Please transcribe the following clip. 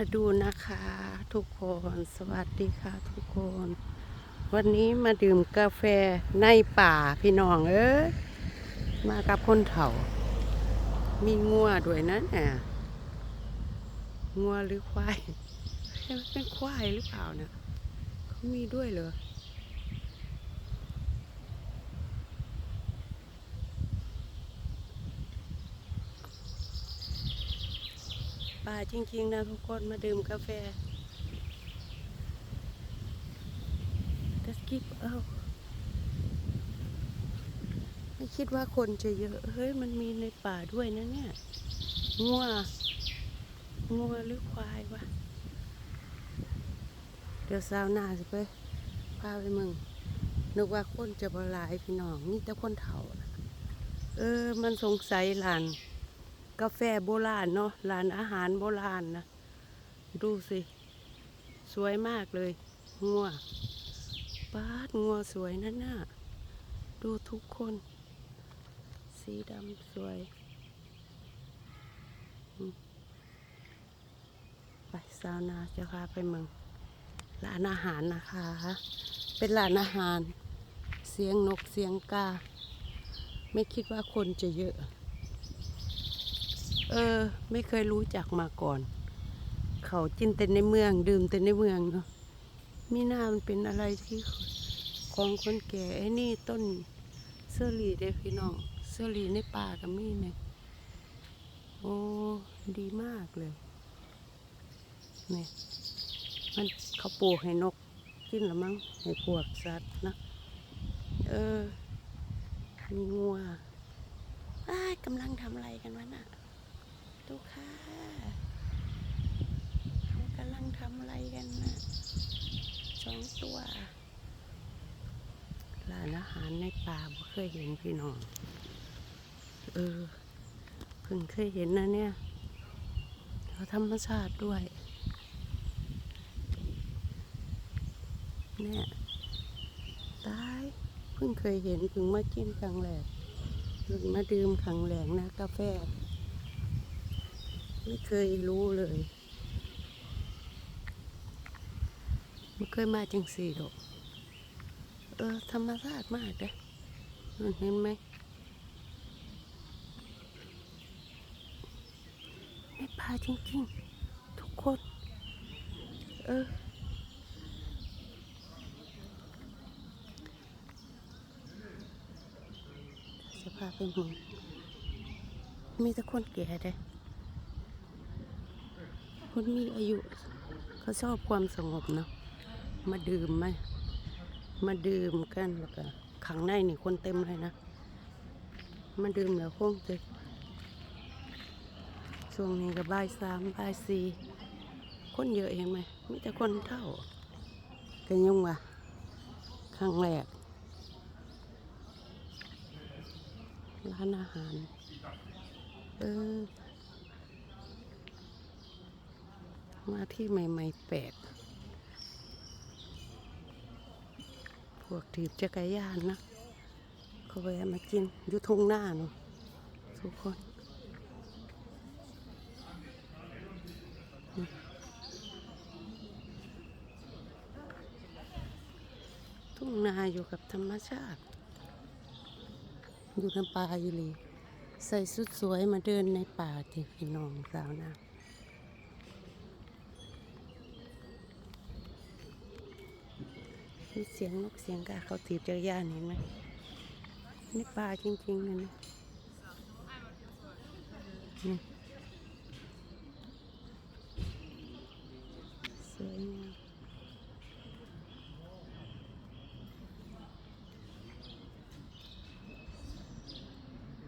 มาดูนะคะทุกคนสวัสดีค่ะทุกคน วันนี้มาดื่มกาแฟในป่าพี่น้องเอ้ยมากับคนเถ่า มีงัวด้วยนะเนี่ยงัวหรือควายเอ๊ะมันเป็นควายหรือเปล่าเนี่ยเขามีด้วยเหรอ ป่าจริงๆนะทุกคนมาดื่มกาแฟตะกิบเอาไม่คิดว่าคนจะเยอะ เฮ้ย มันมีในป่าด้วยนะเนี่ยงัวงัวหรือควายวะ เดี๋ยวซาวหน้าสิไปพาไปมึง นึกว่าคนจะบลายพี่น้องนี่แต่คนเฒ่าน่ะเออ มันสงสัยหลาน กาแฟโบราณเนาะร้านอาหารโบราณนะ ดูสิ สวยมากเลย งัวป้าดงัวสวยนั่นน่ะ ดูทุกคน สีดำสวยไปซาวนาจะพาไปเมืองร้านอาหารนะคะ เป็นร้านอาหาร เสียงนกเสียงกา ไม่คิดว่าคนจะเยอะ เออ ไม่เคยรู้จักมาก่อน เขากินแต่ในเมือง ดื่มแต่ในเมืองเนาะมีหน้ามันเป็นอะไรที่ของคนแก่ไอ้นี่ต้นเสื้อหลีเด้พี่น้องเสื้อหลีในป่ากับมีเนี่ยโอ้ดีมากเลยเนี่ยมันเขาปลูกให้นกกินหรือมั้งให้พวกสัตว์นะเออมีงัวอ้ากำลังทำอะไรกันวะน่ะ ดูค่ะ เขากำลังทำอะไรกันนะสองตัวร้านอาหารในป่าบ่เคยเห็นพี่น้อง เออ เพิ่งเคยเห็นนะเนี่ยเขาธรรมชาติด้วย เนี่ยตายเพิ่งเคยเห็นเพิ่งมากินครั้งแรกเพิ่งมาดื่มครั้งแรกนะกาแฟ ไม่เคยรู้เลยไม่เคยมาจังสี่ดอก เออ ธรรมชาติมากเลยเห็นไหมไม่พาจริงๆ ทุกคน เออสภาพเป็นหมึงมีแต่คนแก่เลย คนมีอายุเขาชอบความสงบเนาะมาดื่มไหมมาดื่มกันแล้วก็ขังในนี่คนเต็มเลยนะ มาดื่มแล้วคงจะช่วงนี้ก็บ่ายสามบ่ายสี่คนเยอะเห็นไหมมีแต่คนเท่ากันยังวะครั้งแรกร้านอาหาร เออ มาที่ใหม่ๆแปลกพวกถีบจักรยานนะเขาแวะมากินอยู่ทุ่งหน้าเนาะทุกคนทุ่งนาอยู่กับธรรมชาติ อยู่ในป่าอยู่เลยใส่สุดสวยมาเดินในป่าที่พี่น้องสาวนะ มีเสียงนกเสียงกาเขาถีบจักรยานเห็นไหมนี่ปลาจริงๆเลยนะนี่